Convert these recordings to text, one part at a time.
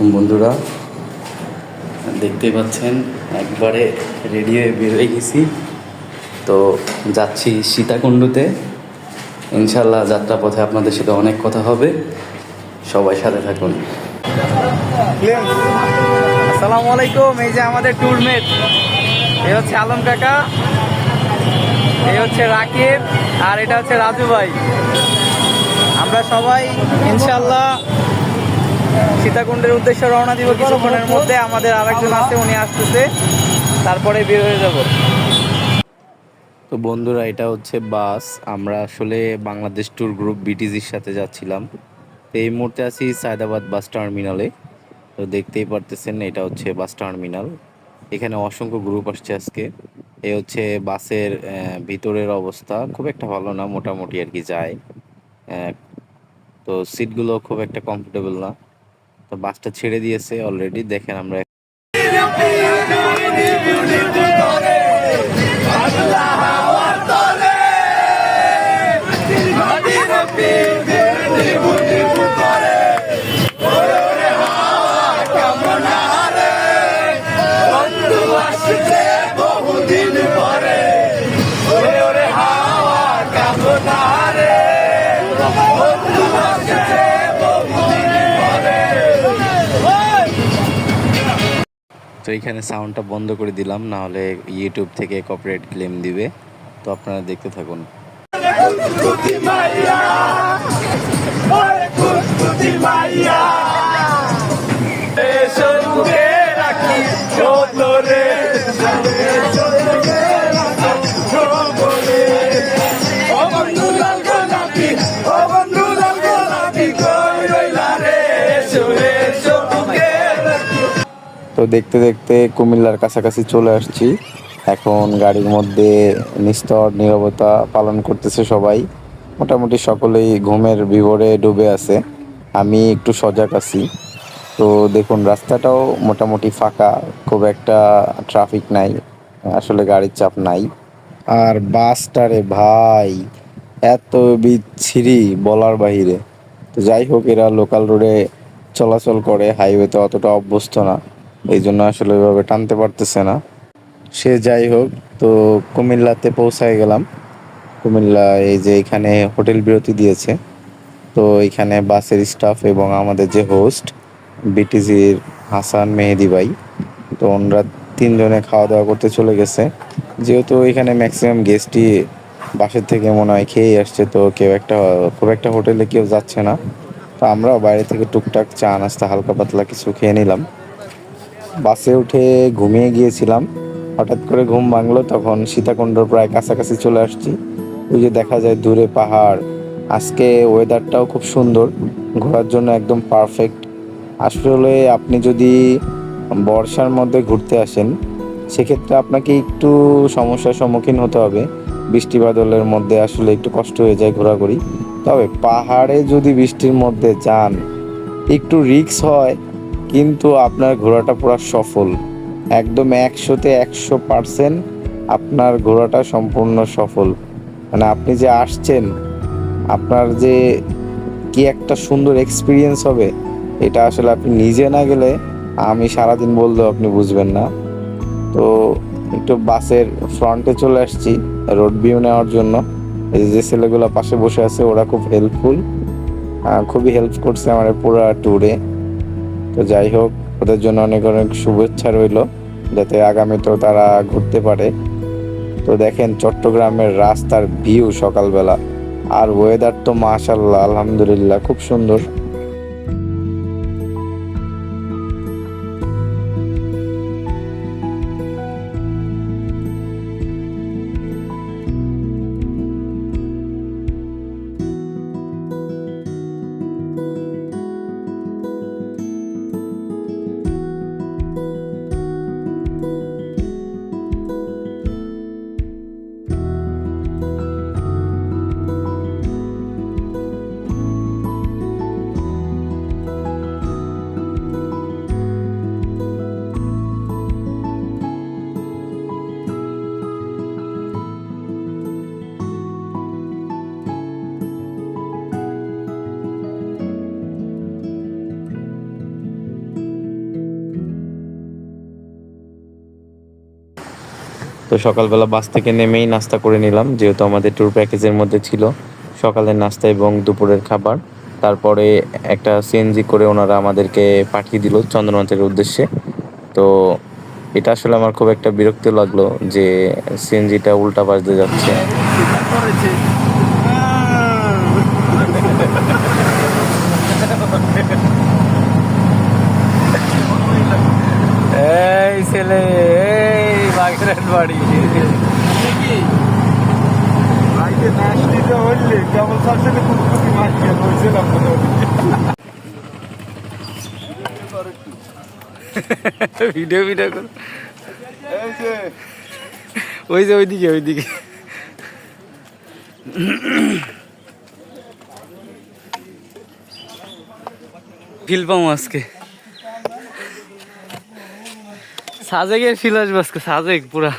আলাইকুম বন্ধুরা। দেখতেই পাচ্ছেন, একবারে রেডি হয়ে বের হয়ে গেছি। তো যাচ্ছি সীতাকুণ্ডুতে। ইনশাল্লাহ যাত্রা পথে আপনাদের সাথে অনেক কথা হবে। সবাই সাথে থাকুন। আসসালামু আলাইকুম, এই যে আমাদের ট্যুরমেট এই হচ্ছে আলম কাকা এই হচ্ছে রাকিব, আর এটা হচ্ছে রাজু ভাই। আমরা সবাই ইনশাল্লাহ সীতাকুণ্ডের উদ্দেশ্যে রওনা দিব কিছুক্ষণের মধ্যে। আমাদের আরেকজন আছে উনি আসতেছে। তারপরে বের হয়ে যাব। তো বন্ধুরা এটা হচ্ছে বাস। আমরা আসলে বাংলাদেশ ট্যুর গ্রুপ বিটিজির সাথে যাচ্ছিলাম। তো এই মুহূর্তে আছি সায়দাবাদ বাস টার্মিনালে। তো দেখতেই পারতেছেন এটা হচ্ছে বাস টার্মিনাল। এখানে অসংখ্য গ্রুপ আসছে আজকে। এ হচ্ছে বাসের ভিতরের অবস্থা। খুব একটা ভালো না মোটামুটি আর কি যায়। তো সিটগুলো খুব একটা কমফোর্টেবল না। তো বাসটা ছেড়ে দিয়েছে অলরেডি দেখেন আমরা এখানে সাউন্ডটা বন্ধ করে দিলাম না হলে ইউটিউব থেকে কপিরাইট ক্লেম দিবে। তো আপনারা দেখতে থাকুন। তো দেখতে দেখতে কুমিল্লার কাছাকাছি চলে আসছি। এখন গাড়ির মধ্যে নিস্তর, নীরবতা পালন করতেছে সবাই। মোটামুটি সকলেই ঘুমের বিভরে ডুবে আছে। আমি একটু সজাগ আছি। তো দেখুন, রাস্তাটাও মোটামুটি ফাঁকা। খুব একটা ট্রাফিক নাই। আসলে গাড়ির চাপ নাই। আর বাসটারে ভাই, এত বিচ্ছিরি বলার বাহিরে। তো যাই হোক, এরা লোকাল রোডে চলাচল করে হাইওয়েতে অতটা অভ্যস্ত না। এই জন্য আসলে ওইভাবে টানতে পারতেছে না। সে যাই হোক, তো কুমিল্লাতে পৌঁছায় গেলাম। কুমিল্লা এই যে এখানে হোটেল বিরতি দিয়েছে। তো এখানে বাসের স্টাফ এবং আমাদের যে হোস্ট, বিটিজির হাসান মেহেদি ভাই, তো ওনারা তিনজনে খাওয়া দাওয়া করতে চলে গেছে। যেহেতু এখানে ম্যাক্সিমাম গেস্টই বাসের থেকে মনে হয় খেয়েই আসছে, তো কেউ একটা, খুব একটা হোটেলে কেউ যাচ্ছে না। তো আমরাও বাইরে থেকে টুকটাক চা, নাস্তা হালকা পাতলা কিছু খেয়ে নিলাম। বাসে উঠে ঘুমিয়ে গিয়েছিলাম। হঠাৎ করে ঘুম ভাঙলো, তখন সীতাকুণ্ডর প্রায় কাছাকাছি চলে আসছি। ওই যে দেখা যায় দূরে পাহাড়। আজকে ওয়েদারটাও খুব সুন্দর, ঘোরার জন্য একদম পারফেক্ট আসলে আপনি যদি বর্ষার মধ্যে ঘুরতে আসেন, সেক্ষেত্রে আপনাকে একটু সমস্যার সম্মুখীন হতে হবে। বৃষ্টি বাদলের মধ্যে আসলে একটু কষ্ট হয়ে যায় ঘোরাঘুরি। তবে পাহাড়ে যদি বৃষ্টির মধ্যে যান, একটু রিক্স হয় কিন্তু আপনার ঘোরাটা পুরো সফল। একদম একশোতে একশো পার্সেন্ট আপনার ঘোরাটা সম্পূর্ণ সফল। মানে আপনি যে আসছেন, আপনার যে কি একটা সুন্দর এক্সপিরিয়েন্স হবে, এটা আসলে আপনি নিজে না গেলে আমি সারাদিন বললেও আপনি বুঝবেন না। তো একটু বাসের ফ্রন্টে চলে আসছি রোড ভিউ নেওয়ার জন্য। এই যে ছেলেগুলো পাশে বসে আছে, ওরা খুব হেল্পফুল খুবই হেল্প করছে আমার পুরো ট্যুরে তো যাই হোক, ওদের জন্য অনেক অনেক শুভেচ্ছা রইল যাতে আগামীতেও তারা ঘুরতে পারে। তো দেখেন চট্টগ্রামের রাস্তার ভিউ সকালবেলা। আর ওয়েদার তো মাশাল্লাহ আলহামদুলিল্লাহ, খুব সুন্দর। তো সকালবেলা বাস থেকে নেমেই নাস্তা করে নিলাম, যেহেতু আমাদের ট্যুর প্যাকেজের মধ্যে ছিল। সকালের নাস্তা এবং দুপুরের খাবার। তারপরে একটা সিএনজি করে ওনারা আমাদেরকে পাঠিয়ে দিল চন্দ্রনাথের উদ্দেশ্যে। তো এটা আসলে আমার খুব একটা বিরক্ত লাগল যে সিএনজিটা উল্টা বাজতে যাচ্ছে। এই ছেলে। বাগেরহাট বাড়ি ভিডিও ভিডিও কর। ওই যে ওইদিকে ওইদিকে। ফিল পাবো আজকে। সাজেকের ফিল আসবে আজকে সাজেক পুরা।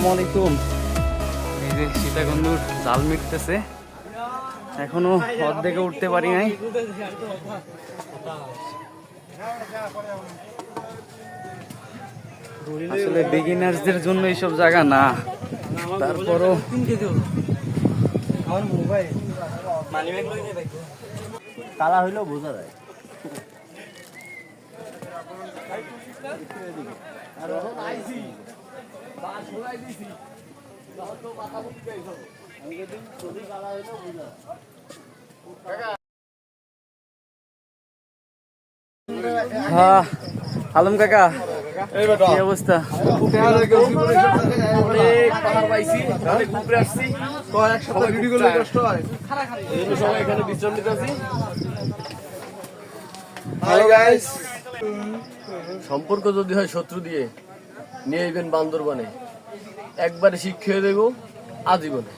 আসসালামু এই যে সীতাকুণ্ডুর জাল মিটতেছে। এখনও অর্ধেকে উঠতে পারি নাই। আসলে বিগিনার্সদের জন্য এইসব জায়গা না। তারপরও কালা হইলেও বোঝা যায়। হ্যাঁ আলম কাকা কি অবস্থা? সম্পর্ক যদি হয় শত্রু দিয়ে নিয়ে যাবেন বান্দরবানে। একবারে শিক্ষা দেব আজীবনে।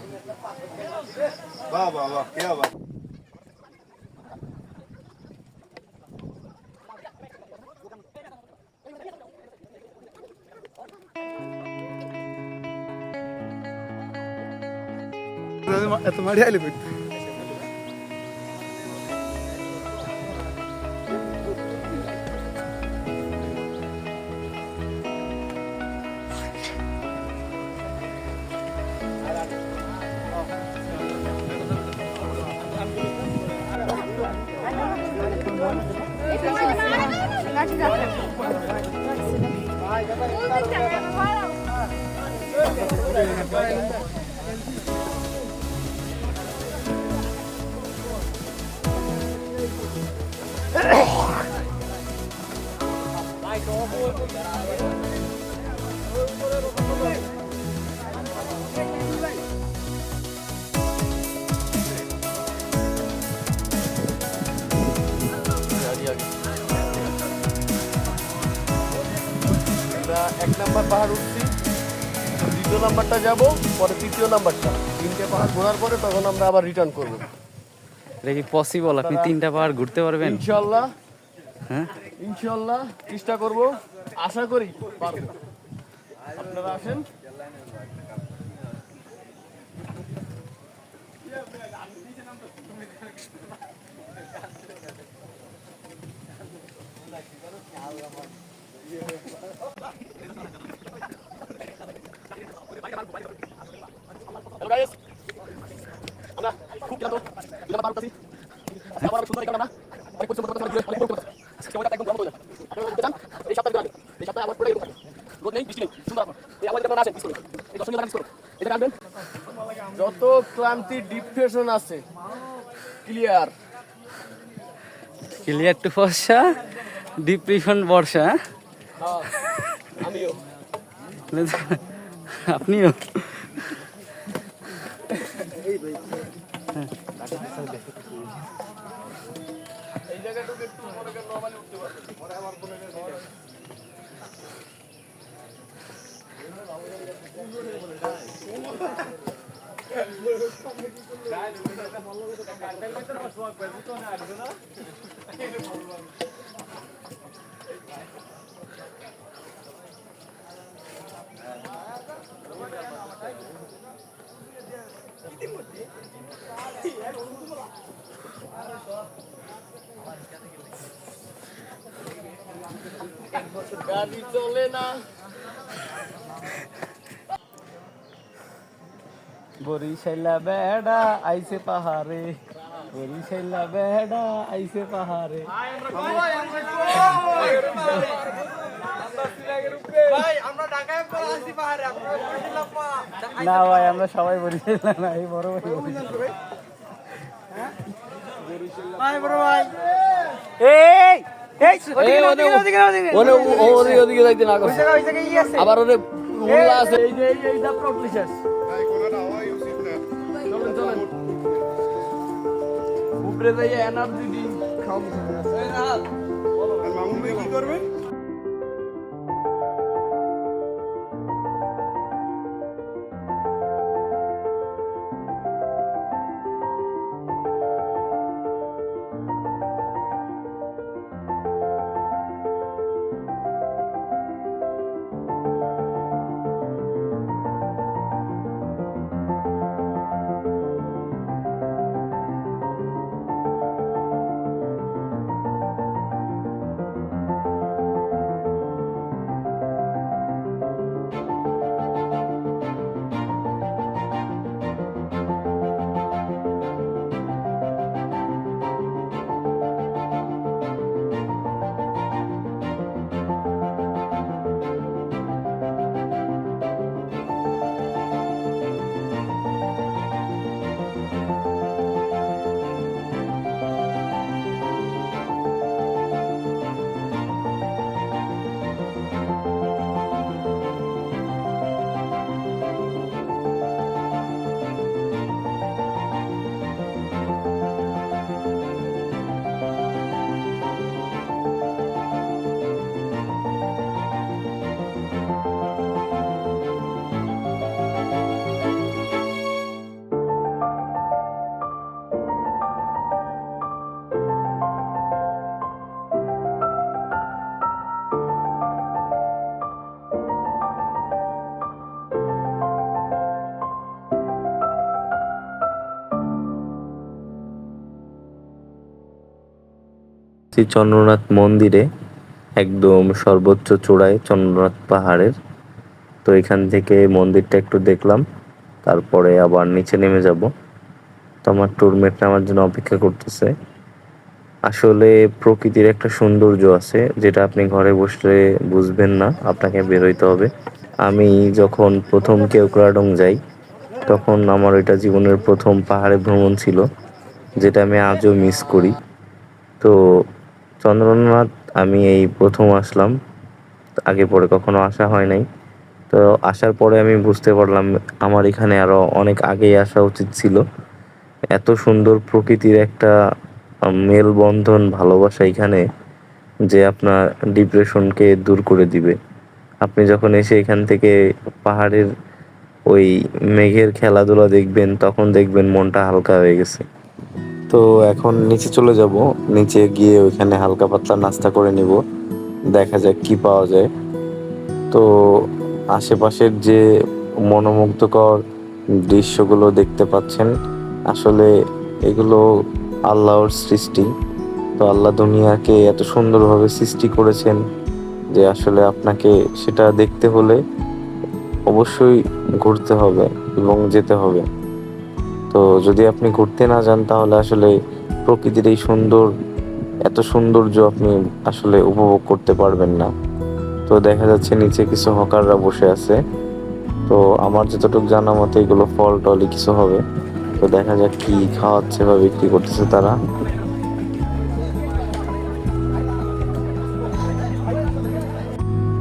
এত মারি Давайте завтра. Музика не впала. Like all আইলে এক নাম্বার পাহাড় উঠছি দ্বিতীয় নাম্বারটা যাব পরে তৃতীয় নাম্বারটা। তিনটে পাহাড় ঘোরার পরে তখন আমরা আবার রিটার্ন করব। এটা কি পসিবল আপনি তিনটা পাহাড় ঘুরতে পারবেন? ইনশাল্লাহ হ্যাঁ? ইনশাল্লাহ চেষ্টা করব। আশা করি পারব। আপনারা আসেন. আমরা খুব ক্লান্ত। আমরা পার করতেছি আজকে আবার সুন্দর একটা আমরা অনেক পরিশ্রম করতে অনেক অনেক করতে সময়টা একদম গরম হয়ে যায় আপনারা যদি চান এই সপ্তাহে এই সপ্তাহে আবার পুরো এরকম রোদ নেই বৃষ্টি নেই সুন্দর আপনার এই আমাদের আপনারা আসেন মিস এই দশ মিনিট মিস এটা রাখবেন। যত ক্লান্তি ডিপ্রেশন আছে ক্লিয়ার। ক্লিয়ার টু বর্ষা ডিপ্রেশন বর্ষা। আপনিও এই জায়গাটুকু একটু মনে করেন নরমালি উঠতে পারবে পরে আমার মনে করেন গাড়ি চলে না। বরিশাইলা বেড়া আইছে পাহাড়ে। বরিশাইলা বেড়া আইছে পাহাড়ে। না ভাই আমরা সবাই বরিশাইলা না এই বড় ভাই বরিশাল। এই এই ওদিকে, ওদিকে, আবার ওরে উল্লা আছে। এই যে এই যে প্রবলেম চলেন চলেন। উপরে যাই এনার্জি দিন খাম শ্রী চন্দ্রনাথ মন্দিরে একদম সর্বোচ্চ চূড়ায় চন্দ্রনাথ পাহাড়ের। তো এখান থেকে মন্দিরটা একটু দেখলাম, তারপরে আবার নিচে নেমে যাব। তো আমার ট্যুরমেটরা আমার জন্য অপেক্ষা করতেছে। আসলে প্রকৃতির একটা সৌন্দর্য আছে, যেটা আপনি ঘরে বসলে বুঝবেন না, আপনাকে বেরোইতে হবে। আমি যখন প্রথম কেওক্রাডং যাই, তখন আমার এটা জীবনের প্রথম পাহাড়ে ভ্রমণ ছিল, যেটা আমি আজও মিস করি। তো চন্দ্রনাথ, আমি এই প্রথম আসলাম। আগে পরে কখনো আসা হয় নাই। তো আসার পরে আমি বুঝতে পারলাম, আমার এখানে আরও অনেক আগেই আসা উচিত ছিল। এত সুন্দর প্রকৃতির একটা মেলবন্ধন, ভালোবাসা এখানে যে আপনার ডিপ্রেশনকে দূর করে দিবে। আপনি যখন এসে এখান থেকে পাহাড়ের ওই মেঘের খেলাধুলা দেখবেন, তখন দেখবেন মনটা হালকা হয়ে গেছে। তো এখন নিচে চলে যাব। নিচে গিয়ে ওইখানে হালকা পাতলা নাস্তা করে নিব। দেখা যাক কি পাওয়া যায়। তো আশেপাশের যে মনোমুগ্ধকর দৃশ্যগুলো দেখতে পাচ্ছেন, আসলে এগুলো আল্লাহর সৃষ্টি। তো আল্লাহ দুনিয়াকে এত সুন্দরভাবে সৃষ্টি করেছেন যে আসলে আপনাকে সেটা দেখতে হলে অবশ্যই ঘুরতে হবে এবং যেতে হবে। তো যদি আপনি ঘুরতে না যান, তাহলে আসলে প্রকৃতির এই সুন্দর, এত সৌন্দর্য আপনি আসলে উপভোগ করতে পারবেন না। তো দেখা যাচ্ছে নিচে কিছু হকাররা বসে আছে। তো আমার যতটুকু জানা মতে এগুলো ফল টলই কিছু হবে। তো দেখা যাক কি খাওয়াচ্ছে বা বিক্রি করতেছে তারা।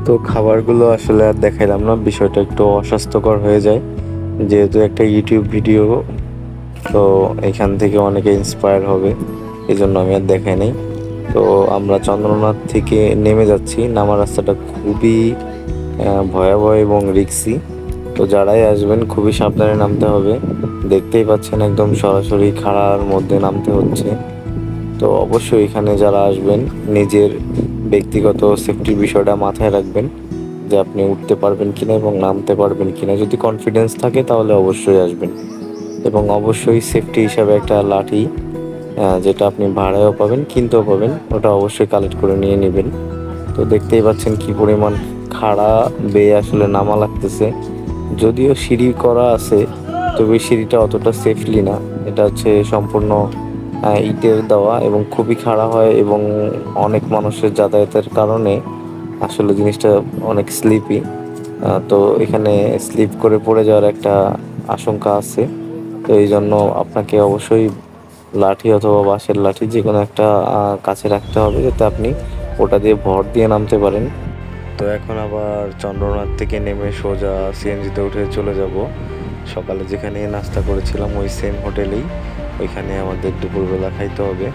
তো খাবারগুলো আসলে আর দেখাইলাম না, বিষয়টা একটু অস্বাস্থ্যকর হয়ে যায়। যেহেতু একটা ইউটিউব ভিডিও তো এখান থেকে অনেকে ইন্সপায়ার হবে এই জন্য আমি আর দেখাই নাই। তো আমরা চন্দ্রনাথ থেকে নেমে যাচ্ছি। নামার রাস্তাটা খুবই ভয়াবহ এবং রিক্সি তো যারাই আসবেন, খুবই সাবধানে নামতে হবে। দেখতেই পাচ্ছেন একদম সরাসরি খাড়ার মধ্যে নামতে হচ্ছে। তো অবশ্যই এখানে যারা আসবেন, নিজের ব্যক্তিগত সেফটির বিষয়টা মাথায় রাখবেন, যে আপনি উঠতে পারবেন কিনা এবং নামতে পারবেন কিনা। যদি কনফিডেন্স থাকে, তাহলে অবশ্যই আসবেন। এবং অবশ্যই সেফটি হিসাবে একটা লাঠি যেটা আপনি ভাড়ায়ও পাবেন, কিনতেও পাবেন, ওটা অবশ্যই কালেক্ট করে নিয়ে নেবেন। তো দেখতেই পাচ্ছেন কি পরিমাণ খাড়া বেয়ে আসলে নামা লাগতেছে। যদিও সিঁড়ি করা আছে, তবে সিঁড়িটা অতটা সেফলি না। এটা হচ্ছে সম্পূর্ণ ইটের দেওয়া এবং খুবই খাড়া হয় এবং অনেক মানুষের যাতায়াতের কারণে আসলে জিনিসটা অনেক স্লিপি তো এখানে স্লিপ করে পড়ে যাওয়ার একটা আশঙ্কা আছে। তো এই জন্য আপনাকে অবশ্যই লাঠি অথবা বাঁশের লাঠি যে কোনো একটা কাছে রাখতে হবে যাতে আপনি ওটা দিয়ে ভর দিয়ে নামতে পারেন। তো এখন আবার চন্দ্রনাথ থেকে নেমে সোজা সিএনজিতে উঠে চলে যাব। সকালে যেখানে নাস্তা করেছিলাম ওই সেম হোটেলেই। ওইখানে আমাদের দুপুরবেলা খাইতে হবে।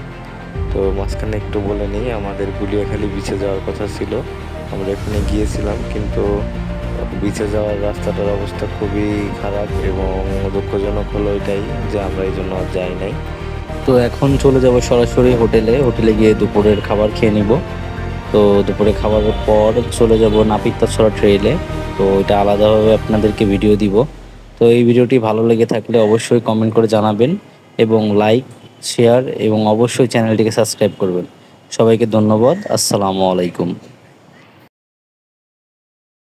তো মাঝখানে একটু বলে নিই, আমাদের গুলিয়াখালি বিচে যাওয়ার কথা ছিল। আমরা এখানে গিয়েছিলাম কিন্তু বিচে যাওয়ার রাস্তাটার অবস্থা খুবই খারাপ এবং দুঃখজনক হলো এটাই যে আমরা এই জন্য আর যাই নাই। তো এখন চলে যাব সরাসরি হোটেলে। হোটেলে গিয়ে দুপুরের খাবার খেয়ে নিব। তো দুপুরে খাবারের পর চলে যাব নাপিতাছড়া ট্রেলে তো এটা আলাদাভাবে আপনাদেরকে ভিডিও দিব। তো এই ভিডিওটি ভালো লেগে থাকলে অবশ্যই কমেন্ট করে জানাবেন এবং লাইক শেয়ার এবং অবশ্যই চ্যানেলটিকে সাবস্ক্রাইব করবেন। সবাইকে ধন্যবাদ। আসসালামু আলাইকুম।